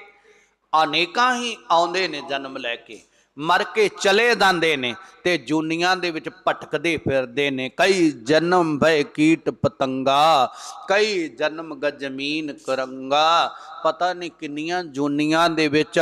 ਅਨੇਕਾਂ ਹੀ ਆਉਂਦੇ ਨੇ ਜਨਮ ਲੈ ਕੇ। ਮਰ ਕੇ ਚਲੇ ਜਾਂਦੇ ਨੇ ਤੇ ਜੂਨੀਆਂ ਦੇ ਵਿੱਚ ਭਟਕਦੇ ਫਿਰਦੇ ਨੇ। ਕਈ ਜਨਮ ਭੈ ਕੀਟ ਪਤੰਗਾ, ਕਈ ਜਨਮ ਗਜਮੀਨ ਕਰੰਗਾ। ਪਤਾ ਨਹੀਂ ਕਿੰਨੀਆਂ ਜੂਨੀਆਂ ਦੇ ਵਿੱਚ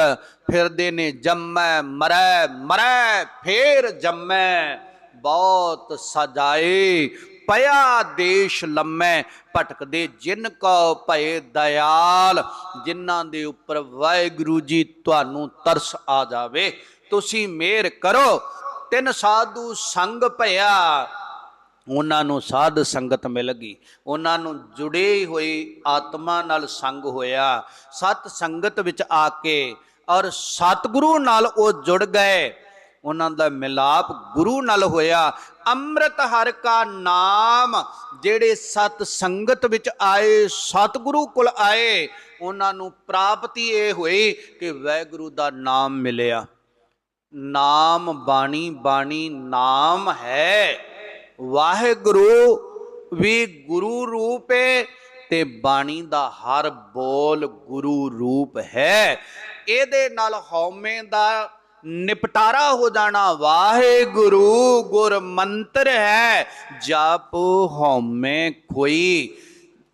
ਫਿਰਦੇ ਨੇ, ਜੰਮੈ, ਮਰੈ ਮਰੈ, ਫੇਰ ਜੰਮੈ। ਬਹੁਤ ਸਜਾਏ, ਪਿਆ ਦੇਸ਼ ਲੰਮੈ, ਭਟਕਦੇ ਜਿਨ ਕੋ ਭਏ ਦਇਆਲ ਜਿਨ੍ਹਾਂ ਦੇ ਉੱਪਰ ਵਾਹਿਗੁਰੂ ਜੀ ਤੁਹਾਨੂੰ ਤਰਸ ਆ ਜਾਵੇ। ਤੁਸੀਂ ਮਿਹਰ ਕਰੋ, ਤਿੰਨ ਸਾਧੂ ਸੰਗ ਭਇਆ। ਉਹਨਾਂ ਨੂੰ ਸਾਧ ਸੰਗਤ ਮਿਲ ਗਈ। ਉਹਨਾਂ ਨੂੰ ਜੁੜੇ ਹੋਈ ਆਤਮਾ ਨਾਲ ਸੰਗ ਹੋਇਆ। ਸਤ ਸੰਗਤ ਵਿੱਚ ਆ ਕੇ ਔਰ ਸਤਿਗੁਰੂ ਨਾਲ ਉਹ ਜੁੜ ਗਏ। ਉਹਨਾਂ ਦਾ ਮਿਲਾਪ ਗੁਰੂ ਨਾਲ ਹੋਇਆ। ਅੰਮ੍ਰਿਤ ਹਰ ਕਾ ਨਾਮ, ਜਿਹੜੇ ਸਤ ਸੰਗਤ ਵਿੱਚ ਆਏ, ਸਤਿਗੁਰੂ ਕੋਲ ਆਏ, ਉਹਨਾਂ ਨੂੰ ਪ੍ਰਾਪਤੀ ਇਹ ਹੋਈ ਕਿ ਵੈਗੁਰੂ ਦਾ ਨਾਮ ਮਿਲਿਆ। ਨਾਮ ਬਾਣੀ ਬਾਣੀ ਨਾਮ ਹੈ। ਵਾਹਿਗੁਰੂ ਵੀ ਗੁਰੂ ਰੂਪ ਹੈ ਤੇ ਬਾਣੀ ਦਾ ਹਰ ਬੋਲ ਗੁਰੂ ਰੂਪ ਹੈ। ਇਹਦੇ ਨਾਲ ਹਉਮੈ ਦਾ ਨਿਪਟਾਰਾ ਹੋ ਜਾਣਾ। ਵਾਹਿਗੁਰੂ ਗੁਰ ਮੰਤਰ ਹੈ। ਜਪ ਹਉਮੈ ਖੋਈ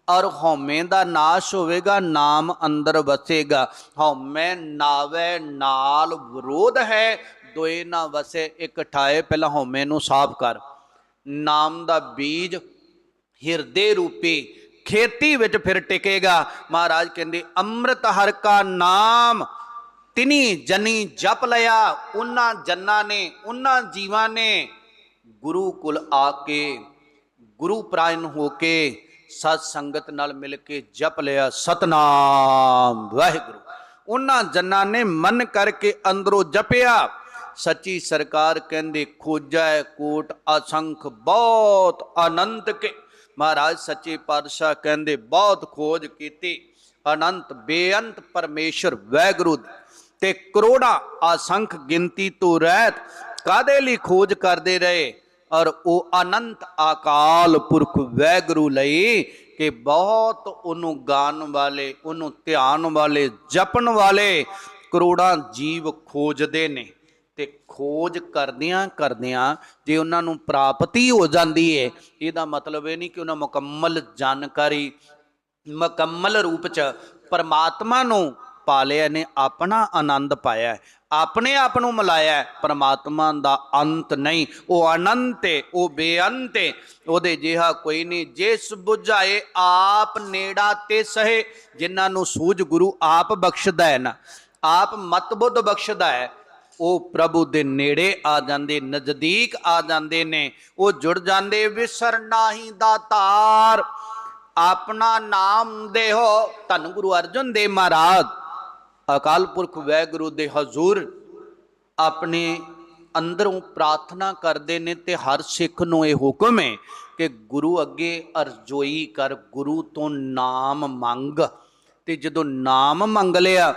ਔਰ ਹਉਮੈ ਦਾ ਨਾਸ਼ ਹੋਵੇਗਾ, ਨਾਮ ਅੰਦਰ ਵਸੇਗਾ। ਹਉਮੈ ਨਾਵੇ ਨਾਲ ਵਿਰੋਧ ਹੈ, ਦੋਏ ਨਾ ਵਸੇ, ਇੱਕ ਠਾਏ ਪਹਿਲਾਂ ਹਉਮੈ ਨੂੰ ਸਾਫ਼ ਕਰ। ਨਾਮ ਦਾ ਬੀਜ ਹਿਰਦੇ ਰੂਪੀ ਖੇਤੀ ਵਿੱਚ ਫਿਰ ਟਿਕੇਗਾ। ਮਹਾਰਾਜ ਕਹਿੰਦੇ, ਅੰਮ੍ਰਿਤ ਹਰ ਕਾ ਨਾਮ, ਤਿਨੀ ਜਨੀ ਜਪ ਲਿਆ ਉਹਨਾਂ ਜਨਾਂ ਨੇ ਉਹਨਾਂ ਜੀਵਾਂ ਨੇ। ਗੁਰੂ ਕੁਲ ਆ ਕੇ, ਗੁਰੂ ਪ੍ਰਾਇਨ ਹੋ ਕੇ ਸਤ ਸੰਗਤ ਨਾਲ ਮਿਲ ਕੇ ਜਪ ਲਿਆ। ਸਤਨਾਮ। ਵਾਹਿਗੁਰੂ। ਉਹਨਾਂ ਜਨਾਂ ਨੇ ਮਨ ਕਰਕੇ ਅੰਦਰੋਂ ਜਪਿਆ। ਸੱਚੀ ਸਰਕਾਰ ਕਹਿੰਦੇ, ਖੋਜੈ ਕੋਟ ਅਸੰਖ, ਬਹੁਤ ਅਨੰਤ ਕੇ। ਮਹਾਰਾਜ ਸੱਚੇ ਪਾਤਸ਼ਾਹ ਕਹਿੰਦੇ, ਬਹੁਤ ਖੋਜ ਕੀਤੀ। ਅਨੰਤ, ਬੇਅੰਤ ਪਰਮੇਸ਼ਰ ਵੈਗੁਰੂ ਤੇ ਕਰੋੜਾਂ ਅਸੰਖ ਗਿਣਤੀ ਤੋਂ ਰਹਿਤ ਕਾਦੇ ਲਈ ਖੋਜ ਕਰਦੇ ਰਹੇ? ਔਰ ਉਹ ਅਨੰਤ ਆਕਾਲ ਪੁਰਖ ਵੈਗੁਰੂ ਲਈ ਕਿ ਬਹੁਤ ਉਹਨੂੰ ਗਾਣ ਵਾਲੇ, ਉਹਨੂੰ ਧਿਆਨ ਵਾਲੇ, ਜਪਣ ਵਾਲੇ ਕਰੋੜਾਂ ਜੀਵ ਖੋਜਦੇ ਨੇ। ਤੇ ਖੋਜ ਕਰਦਿਆਂ ਕਰਦਿਆਂ ਜੇ ਉਹਨਾਂ ਨੂੰ ਪ੍ਰਾਪਤੀ ਹੋ ਜਾਂਦੀ ਹੈ ਇਹਦਾ ਮਤਲਬ ਇਹ ਨਹੀਂ ਕਿ ਉਹਨਾਂ ਮੁਕੰਮਲ ਜਾਣਕਾਰੀ, ਮੁਕੰਮਲ ਰੂਪ ਚ ਪਰਮਾਤਮਾ ਨੂੰ ਪਾਲਿਆ ਨੇ ਆਪਣਾ ਆਨੰਦ ਪਾਇਆ ਹੈ, ਆਪਣੇ ਆਪ ਨੂੰ ਮਿਲਾਇਆ ਪਰਮਾਤਮਾ ਦਾ ਅੰਤ ਨਹੀਂ ਉਹ ਅਨੰਤ ਹੈ ਉਹ ਬੇਅੰਤ ਹੈ ਉਹਦੇ ਜਿਹਾ ਕੋਈ ਨਹੀਂ। ਜਿਸ 부ਝਾਏ ਆਪ ਨੇੜਾ ਤੇ ਸਹੇ ਜਿਨ੍ਹਾਂ ਨੂੰ ਸੂਝ ਗੁਰੂ ਆਪ ਬਖਸ਼ਦਾ ਹੈ ਨਾ ਆਪ ਮਤਬੁੱਧ ਬਖਸ਼ਦਾ ਹੈ ਉਹ ਪ੍ਰਭੂ ਦੇ ਨੇੜੇ ਆ ਜਾਂਦੇ ਨਜ਼ਦੀਕ ਆ ਜਾਂਦੇ ਨੇ। ਉਹ ਜੁੜ ਜਾਂਦੇ ਵਿਸਰ ਨਾਹੀ ਦਾਤਾਰ ਆਪਣਾ ਨਾਮ ਦੇਹੋ ਧੰਨ ਗੁਰੂ ਅਰਜਨ ਦੇਵ ਮਹਾਰਾਜ। ਅਕਾਲ ਪੁਰਖ ਵੈਗੁਰੂ ਦੇ ਹਜ਼ੂਰ ਆਪਣੇ ਅੰਦਰੋਂ ਪ੍ਰਾਰਥਨਾ ਕਰਦੇ ਨੇ ਤੇ ਹਰ ਸਿੱਖ ਨੂੰ ਇਹ ਹੁਕਮ ਹੈ ਕਿ ਗੁਰੂ ਅੱਗੇ ਅਰਜ਼ੋਈ ਕਰ, ਗੁਰੂ ਤੋਂ ਨਾਮ ਮੰਗ। ਤੇ ਜਦੋਂ ਨਾਮ ਮੰਗ ਲਿਆ,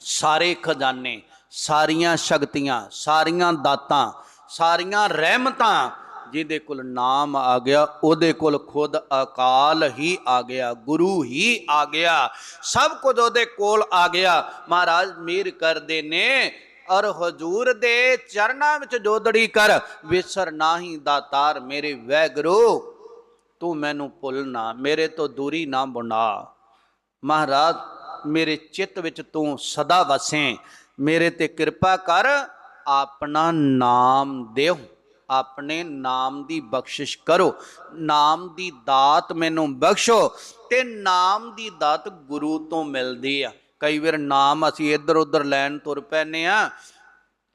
ਸਾਰੇ ਖਜ਼ਾਨੇ, ਸਾਰੀਆਂ ਸ਼ਕਤੀਆਂ, ਸਾਰੀਆਂ ਦਾਤਾਂ, ਸਾਰੀਆਂ ਰਹਿਮਤਾਂ ਜਿਹਦੇ ਕੋਲ ਨਾਮ ਆ ਗਿਆ, ਉਹਦੇ ਕੋਲ ਖੁਦ ਅਕਾਲ ਹੀ ਆ ਗਿਆ, ਗੁਰੂ ਹੀ ਆ ਗਿਆ। ਸਭ ਕੁਝ ਉਹਦੇ ਕੋਲ ਆ ਗਿਆ। ਮਹਾਰਾਜ ਮੀਰ ਕਰਦੇ ਨੇ ਔਰ ਹਜੂਰ ਦੇ ਚਰਨਾਂ ਵਿੱਚ ਜੋਦੜੀ ਕਰ, ਵਿਸਰ ਨਾਹੀ ਦਾਤਾਰ ਮੇਰੇ ਵੈਗਰੂ, ਤੂੰ ਮੈਨੂੰ ਭੁੱਲ ਨਾ, ਮੇਰੇ ਤੋਂ ਦੂਰੀ ਨਾ ਬਣਾ। ਮਹਾਰਾਜ, ਮੇਰੇ ਚਿੱਤ ਵਿੱਚ ਤੂੰ ਸਦਾ ਵਸੇ, ਮੇਰੇ ਤੇ ਕਿਰਪਾ ਕਰ, ਆਪਣਾ ਨਾਮ ਦਿਓ ਆਪਣੇ ਨਾਮ ਦੀ ਬਖਸ਼ਿਸ਼ ਕਰੋ। ਨਾਮ ਦੀ ਦਾਤ ਮੈਨੂੰ ਬਖਸ਼ੋ ਤੇ ਨਾਮ ਦੀ ਦਾਤ ਗੁਰੂ ਤੋਂ ਮਿਲਦੀ ਆ। ਕਈ ਵਾਰ ਨਾਮ ਅਸੀਂ ਇੱਧਰ ਉੱਧਰ ਲੈਣ ਤੁਰ ਪੈਨੇ ਆ।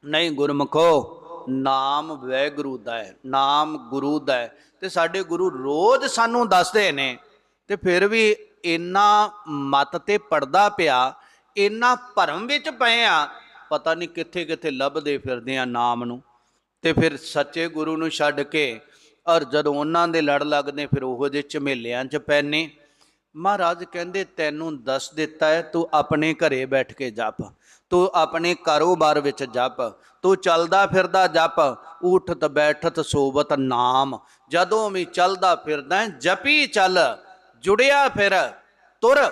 ਨਹੀਂ ਗੁਰਮਖੋ, ਨਾਮ ਵੈਗੁਰੂ ਦਾ ਹੈ, ਨਾਮ ਗੁਰੂ ਦਾ ਹੈ। ਤੇ ਸਾਡੇ ਗੁਰੂ ਰੋਜ਼ ਸਾਨੂੰ ਦੱਸਦੇ ਨੇ, ਤੇ ਫਿਰ ਵੀ ਇੰਨਾ ਮਤ ਤੇ ਪੜਦਾ ਪਿਆ, ਇੰਨਾ ਭਰਮ ਵਿੱਚ ਪਏ ਆ, ਪਤਾ ਨਹੀਂ ਕਿੱਥੇ ਕਿੱਥੇ ਲੱਭਦੇ ਫਿਰਦੇ ਆ ਨਾਮ ਨੂੰ। ਤੇ ਫਿਰ ਸੱਚੇ ਗੁਰੂ ਨੂੰ ਛੱਡ ਕੇ ਔਰ ਜਦੋਂ ਉਹਨਾਂ ਦੇ ਲੜ ਲੱਗਦੇ ਫਿਰ ਉਹੋ ਜਿਹੇ ਝਮੇਲਿਆਂ 'ਚ ਪੈਨੇ। ਮਹਾਰਾਜ ਕਹਿੰਦੇ, ਤੈਨੂੰ ਦੱਸ ਦਿੱਤਾ ਹੈ, ਤੂੰ ਆਪਣੇ ਘਰੇ ਬੈਠ ਕੇ ਜਪ। ਤੂੰ ਆਪਣੇ ਕਾਰੋਬਾਰ ਵਿੱਚ ਜਪ। ਤੂੰ ਚੱਲਦਾ ਫਿਰਦਾ ਜਪ। ਉਠਤ ਬੈਠਤ ਸੋਬਤ ਨਾਮ। ਜਦੋਂ ਵੀ ਚੱਲਦਾ ਫਿਰਦਾ ਜਪੀ ਚੱਲ। ਜੁੜਿਆ ਫਿਰ। ਤੁਰ।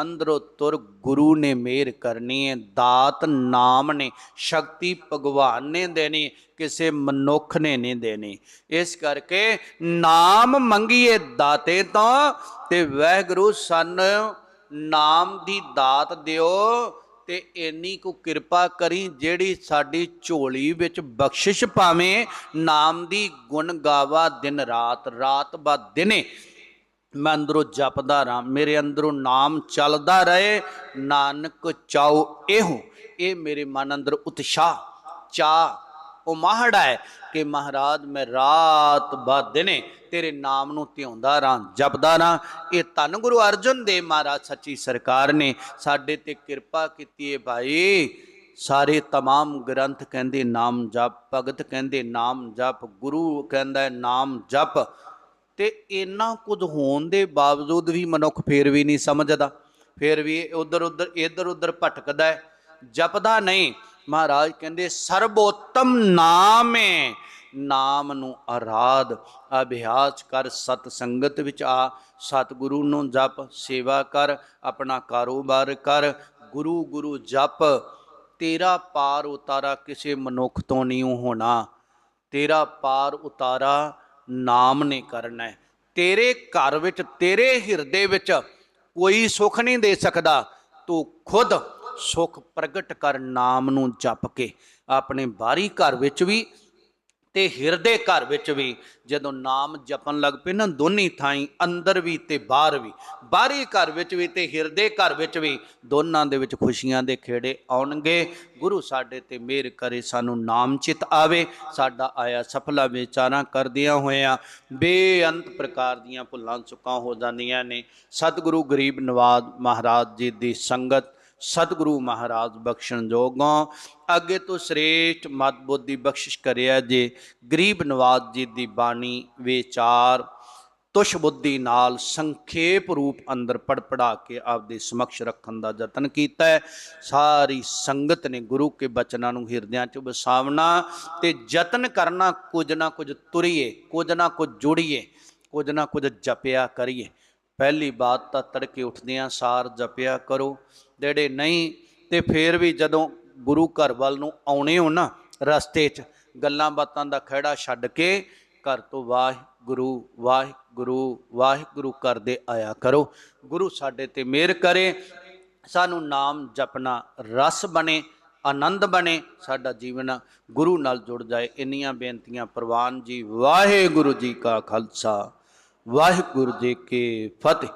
ਅੰਦਰੋਂ ਤੁਰ ਗੁਰੂ ਨੇ ਮਿਹਰ ਕਰਨੀ ਹੈ ਦਾਤ ਨਾਮ ਨੇ, ਸ਼ਕਤੀ ਭਗਵਾਨ ਨੇ ਦੇਣੀ, ਕਿਸੇ ਮਨੁੱਖ ਨੇ ਨਹੀਂ ਦੇਣੀ। ਇਸ ਕਰਕੇ ਨਾਮ ਮੰਗੀਏ ਦਾਤੇ ਤੋਂ ਤੇ ਵਾਹਿਗੁਰੂ ਸਾਨੂੰ, ਨਾਮ ਦੀ ਦਾਤ ਦਿਓ ਤੇ ਇੰਨੀ ਕੁ ਕਿਰਪਾ ਕਰੀ ਜਿਹੜੀ ਸਾਡੀ ਝੋਲੀ ਵਿੱਚ ਬਖਸ਼ਿਸ਼ ਪਾਵੇਂ, ਨਾਮ ਦੀ ਗੁਣ ਗਾਵਾ ਦਿਨ ਰਾਤ ਰਾਤ ਬਾ ਦਿਨੇ। ਮੈਂ ਅੰਦਰੋਂ ਜਪਦਾ ਰਾਂ ਮੇਰੇ ਅੰਦਰੋਂ ਨਾਮ ਚੱਲਦਾ ਰਹੇ ਨਾਨਕ ਚਾਉ ਇਹੋ ਇਹ ਮੇਰੇ ਮਨ ਅੰਦਰ ਉਤਸ਼ਾਹ ਚਾ ਉਹ ਮਾਹੜਾ ਹੈ ਕਿ ਮਹਾਰਾਜ ਮੈਂ ਰਾਤ ਬਾ ਦਿਨੇ ਤੇਰੇ ਨਾਮ ਨੂੰ ਧਿਆਉਂਦਾ ਰਾਂ ਜਪਦਾ ਰਾਂ ਇਹ ਧੰਨ ਗੁਰੂ ਅਰਜਨ ਦੇਵ ਮਹਾਰਾਜ ਸੱਚੀ ਸਰਕਾਰ ਨੇ ਸਾਡੇ ਤੇ ਕਿਰਪਾ ਕੀਤੀ ਹੈ ਭਾਈ ਸਾਰੇ तमाम ਗ੍ਰੰਥ ਕਹਿੰਦੇ ਨਾਮ ਜਪ ਭਗਤ ਕਹਿੰਦੇ ਨਾਮ ਜਪ ਗੁਰੂ ਕਹਿੰਦਾ ਹੈ ਨਾਮ ਜਪ ਤੇ ਇੰਨਾ ਕੁਝ ਹੋਣ ਦੇ ਬਾਵਜੂਦ ਵੀ ਮਨੁੱਖ ਫੇਰ ਵੀ ਨਹੀਂ ਸਮਝਦਾ, ਫੇਰ ਵੀ ਉਧਰ ਉਧਰ, ਇਧਰ ਉਧਰ ਭਟਕਦਾ ਹੈ, ਜਪਦਾ ਨਹੀਂ। ਮਹਾਰਾਜ ਕਹਿੰਦੇ, ਸਰਬੋਤਮ ਨਾਮ ਹੈ, ਨਾਮ ਨੂੰ ਆਰਾਧ, ਅਭਿਆਸ ਕਰ ਸਤ ਸੰਗਤ ਵਿੱਚ ਆ, ਸਤਿਗੁਰੂ ਨੂੰ ਜਪ, ਸੇਵਾ ਕਰ, ਆਪਣਾ ਕਾਰੋਬਾਰ ਕਰ, ਗੁਰੂ ਗੁਰੂ ਜਪ। ਤੇਰਾ ਪਾਰ ਉਤਾਰਾ ਕਿਸੇ ਮਨੁੱਖ ਤੋਂ ਨਹੀਂ ਹੋਣਾ, ਤੇਰਾ ਪਾਰ ਉਤਾਰਾ ਨਾਮ ਨੇ ਕਰਨਾ ਹੈ। ਤੇਰੇ ਘਰ ਵਿੱਚ, ਤੇਰੇ ਹਿਰਦੇ ਵਿੱਚ ਕੋਈ ਸੁੱਖ ਨਹੀਂ ਦੇ ਸਕਦਾ। ਤੂੰ ਖੁਦ ਸੁੱਖ ਪ੍ਰਗਟ ਕਰ ਨਾਮ ਨੂੰ ਜਪ ਕੇ। ਆਪਣੇ ਬਾਹਰੀ ਘਰ ਵਿੱਚ ਵੀ ਤੇ ਹਿਰਦੇ ਘਰ ਵਿੱਚ ਵੀ ਜਦੋਂ ਨਾਮ ਜਪਣ ਲੱਗ ਪਏ ਨਾ, ਦੋਨੀ ਥਾਈਂ, ਅੰਦਰ ਵੀ ਤੇ ਬਾਹਰ ਵੀ ਬਾਹਰੀ ਘਰ ਵਿੱਚ ਵੀ ਤੇ ਹਿਰਦੇ ਘਰ ਵਿੱਚ ਵੀ ਦੋਨਾਂ ਦੇ ਵਿੱਚ ਖੁਸ਼ੀਆਂ ਦੇ ਖੇੜੇ ਆਉਣਗੇ। ਗੁਰੂ ਸਾਡੇ ਤੇ ਮਿਹਰ ਕਰੇ, ਸਾਨੂੰ ਨਾਮ ਚਿਤ ਆਵੇ। ਸਾਡਾ ਆਇਆ ਸਫਲਾ ਵਿਚਾਰਾਂ ਕਰਦਿਆਂ ਹੋਇਆਂ। ਬੇਅੰਤ ਪ੍ਰਕਾਰ ਦੀਆਂ ਭੁੱਲਾਂ ਚੁੱਕਾਂ ਹੋ ਜਾਂਦੀਆਂ ਨੇ। ਸਤਿਗੁਰੂ ਗਰੀਬ ਨਵਾਜ਼ ਮਹਾਰਾਜ ਜੀ ਦੀ ਸੰਗਤ, ਸਤਿਗੁਰੂ ਮਹਾਰਾਜ ਬਖਸ਼ਣ ਜੋਗੋਂ। ਅੱਗੇ ਤੋਂ ਸ੍ਰੇਸ਼ਟ ਮਤ ਬੁੱਧੀ ਬਖਸ਼ਿਸ਼ ਕਰਿਆ ਜੇ। ਗਰੀਬ ਨਵਾਜ਼ ਜੀ ਦੀ ਬਾਣੀ, ਵਿਚਾਰ ਤੁਸ਼ ਬੁੱਧੀ ਨਾਲ ਸੰਖੇਪ ਰੂਪ ਅੰਦਰ ਪੜ ਕੇ ਆਪਦੇ ਸਮਕਸ਼ ਰੱਖਣ ਦਾ ਯਤਨ ਕੀਤਾ ਸਾਰੀ ਸੰਗਤ ਨੇ ਗੁਰੂ ਕੇ ਬਚਨਾਂ ਨੂੰ ਹਿਰਦਿਆਂ 'ਚ ਵਸਾਵਣਾ ਤੇ ਯਤਨ ਕਰਨਾ ਕੁਝ ਨਾ ਕੁਝ ਤੁਰੀਏ, ਕੁਝ ਨਾ ਕੁਝ ਜੁੜੀਏ, ਕੁਝ ਨਾ ਕੁਝ ਜਪਿਆ ਕਰੀਏ। ਪਹਿਲੀ ਬਾਤ ਤਾਂ ਤੜਕੇ ਉੱਠਦਿਆਂ ਸਾਰ ਜਪਿਆ ਕਰੋ, ਜਿਹੜੇ ਨਹੀਂ ਤੇ ਫੇਰ ਵੀ ਜਦੋਂ ਗੁਰੂ ਘਰ ਵੱਲ ਨੂੰ ਆਉਣੇ ਹੋ ਨਾ ਰਸਤੇ 'ਚ, ਗੱਲਾਂ ਬਾਤਾਂ ਦਾ ਖਹਿੜਾ ਛੱਡ ਕੇ ਘਰ ਤੋਂ ਵਾਹ ਵਾਹਿਗੁਰੂ ਵਾਹਿਗੁਰੂ ਵਾਹਿਗੁਰੂ ਕਰਦੇ ਆਇਆ ਕਰੋ। ਗੁਰੂ ਸਾਡੇ ਤੇ ਮਿਹਰ ਕਰੇ, ਸਾਨੂੰ ਨਾਮ ਜਪਣਾ ਰਸ ਬਣੇ, ਆਨੰਦ ਬਣੇ, ਸਾਡਾ ਜੀਵਨ ਗੁਰੂ ਨਾਲ ਜੁੜ ਜਾਏ। ਇੰਨੀਆਂ ਬੇਨਤੀਆਂ, ਪ੍ਰਵਾਨ ਜੀ, ਵਾਹਿਗੁਰੂ ਜੀ ਕਾ ਖਾਲਸਾ, ਵਾਹਿਗੁਰੂ ਜੀ ਕੀ ਫਤਿਹ।